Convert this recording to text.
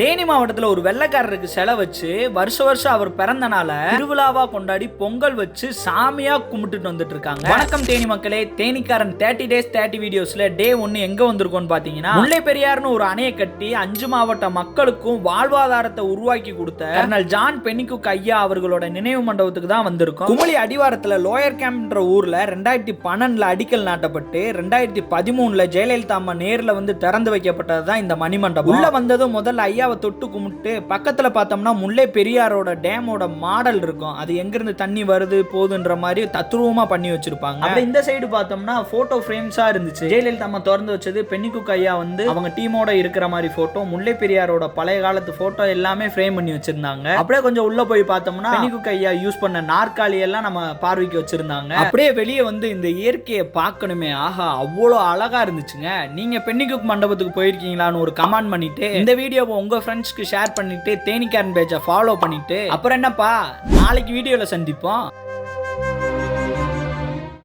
தேனி மாவட்டத்தில் ஒரு வெள்ளைக்காரருக்கு செலை வச்சு வருஷ வருஷம் அவர் பிறந்த நாள திருவிழாவா கொண்டாடி பொங்கல் வச்சு சாமியா கும்பிட்டுட்டு வந்துட்டு இருக்காங்க. வணக்கம் தேனி மக்களே. தேனிக்காரன் தேர்ட்டி டேஸ் தேர்ட்டி வீடியோஸ்ல டே ஒன்னு எங்க வந்திருக்கோம்னு பாத்தீங்கன்னா முல்லை பெரியார்னு ஒரு அணையை கட்டி அஞ்சு மாவட்ட மக்களுக்கும் வாழ்வாதாரத்தை உருவாக்கி கொடுத்த கர்னல் ஜான் பென்னிகுக் ஐயா அவர்களோட நினைவு மண்டபத்துக்கு தான் வந்திருக்கோம். குமளி அடிவாரத்துல லோயர் கேம்ப்ன்ற ஊர்ல ரெண்டாயிரத்தி பன்னெண்டுல அடிக்கல் நாட்டப்பட்டு ரெண்டாயிரத்தி பதிமூணுல ஜெயலலிதா அம்மா நேர்ல வந்து திறந்து வைக்கப்பட்டது தான் இந்த மணிமண்டபம். உள்ள வந்ததும் முதல்ல ஐயா ஐயாவை தொட்டு கும்பிட்டு பக்கத்துல பார்த்தோம்னா முல்லை பெரியாரோட டேமோட மாடல் இருக்கும். அது எங்கிருந்து தண்ணி வருது போகுதுன்ற மாதிரி தத்ரூபமா பண்ணி வச்சிருப்பாங்க. அப்படியே இந்த சைடு பார்த்தோம்னா போட்டோ ஃப்ரேம்ஸா இருந்துச்சு. ஜெயலலிதா அம்மா திறந்து வச்சது பென்னிகுக் ஐயா வந்து அவங்க டீமோட இருக்கிற மாதிரி போட்டோ முல்லை பெரியாரோட பழைய காலத்து போட்டோ எல்லாமே ஃப்ரேம் பண்ணி வச்சிருந்தாங்க. அப்படியே கொஞ்சம் உள்ள போய் பார்த்தோம்னா பென்னிகுக் ஐயா யூஸ் பண்ண நாற்காலி எல்லாம் நம்ம பார்வைக்கு வச்சிருந்தாங்க. அப்படியே வெளியே வந்து இந்த இயற்கையை பார்க்கணுமே. ஆஹா அவ்வளோ அழகா இருந்துச்சுங்க. நீங்க பென்னிகுக் மண்டபத்துக்கு போயிருக்கீங்களான்னு ஒரு கமெண்ட் பண்ணிட்டு இந்த வீடியோவை உங்க ஃப்ரெண்ட்ஸ்க்கு ஷேர் பண்ணிட்டு தேனிக்காரன் பேஜை ஃபாலோ பண்ணிட்டு அப்புறம் என்னப்பா? நாளைக்கு வீடியோல சந்திப்போம்.